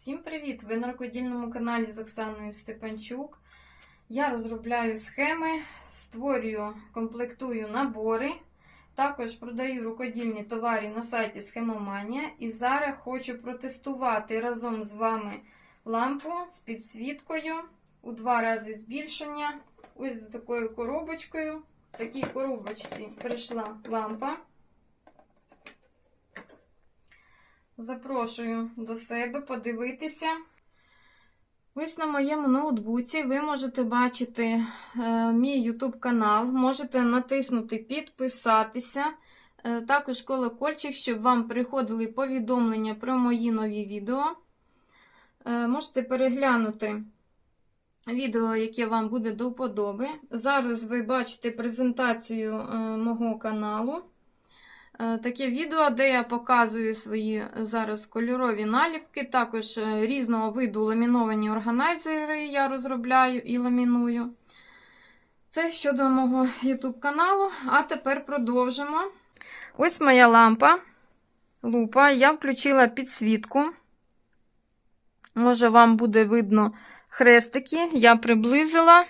Всім привіт! Ви на рукодільному каналі з Оксаною Степанчук. Я розробляю схеми, створюю, комплектую набори. Також продаю рукодільні товари на сайті Схемоманія. І зараз хочу протестувати разом з вами лампу з підсвіткою у два рази збільшення. Ось з такою коробочкою. В такій коробочці прийшла лампа. Запрошую до себе подивитися. Ось на моєму ноутбуці ви можете бачити е, мій YouTube канал, можете натиснути підписатися, е, також колокольчик, щоб вам приходили повідомлення про мої нові відео. Е, можете переглянути відео, яке вам буде до вподоби. Зараз ви бачите презентацію мого каналу. Е, Таке відео, де я показую свої зараз кольорові наліпки, також е, різного виду ламіновані органайзери я розробляю і ламіную. Це щодо мого YouTube каналу. А тепер продовжимо. Ось моя лампа, лупа. Я включила підсвітку. Може, вам буде видно хрестики. Я приблизила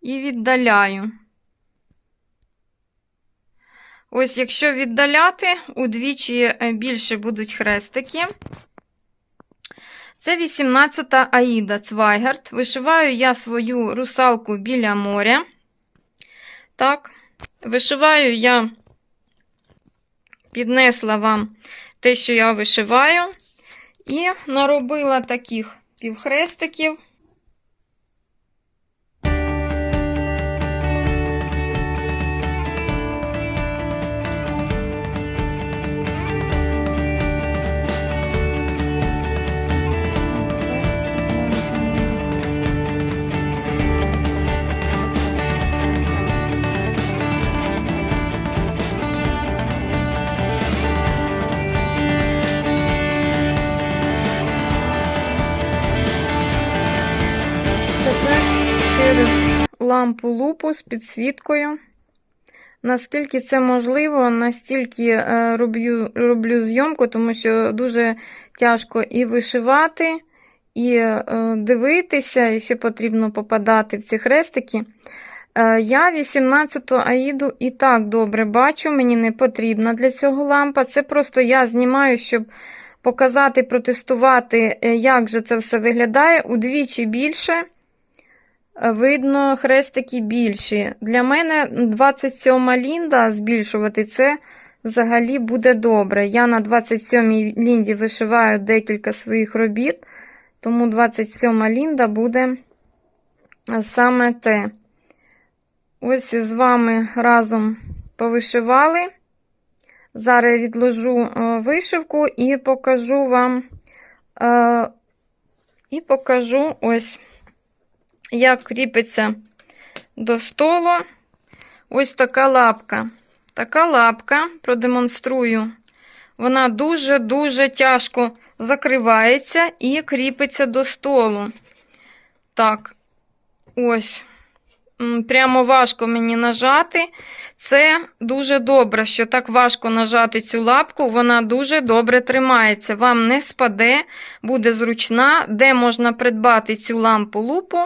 і віддаляю. Ось, якщо віддаляти, удвічі більше будуть хрестики. Це 18-та Аїда Цвайгард. Вишиваю я свою русалку біля моря. Так, вишиваю я, піднесла вам те, що я вишиваю, і наробила таких півхрестиків. Лампу лупу з підсвіткою. Наскільки це можливо, настільки е, роблю, роблю зйомку, тому що дуже тяжко і вишивати, і е, дивитися, і ще потрібно попадати в ці хрестики. Е, Я 18-ту аїду і так добре бачу, мені не потрібна для цього лампа. Це просто я знімаю, щоб показати, протестувати, як же це все виглядає. Удвічі більше. Видно, хрестики більші. Для мене 27 лінда збільшувати це взагалі буде добре. Я на 27 лінді вишиваю декілька своїх робіт, тому 27 лінда буде саме те. Ось з вами разом повишивали. Зараз я відложу е, вишивку і покажу вам, е, і покажу ось як кріпиться до столу ось така лапка. Така лапка, продемонструю, вона дуже-дуже тяжко закривається і кріпиться до столу. Так, ось. Прямо важко мені нажати. Це дуже добре, що так важко нажати цю лапку, вона дуже добре тримається. Вам не спаде, буде зручна, де можна придбати цю лампу лупу.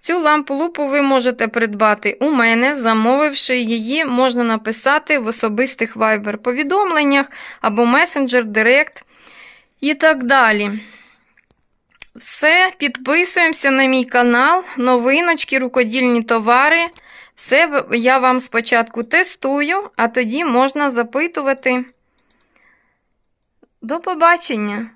Цю лампу лупу ви можете придбати у мене, замовивши її, можна написати в особистих Viber повідомленнях або Messenger, Direct і так далі. Все, підписуємося на мій канал, новиночки, рукодільні товари. Все я вам спочатку тестую, а тоді можна запитувати. До побачення!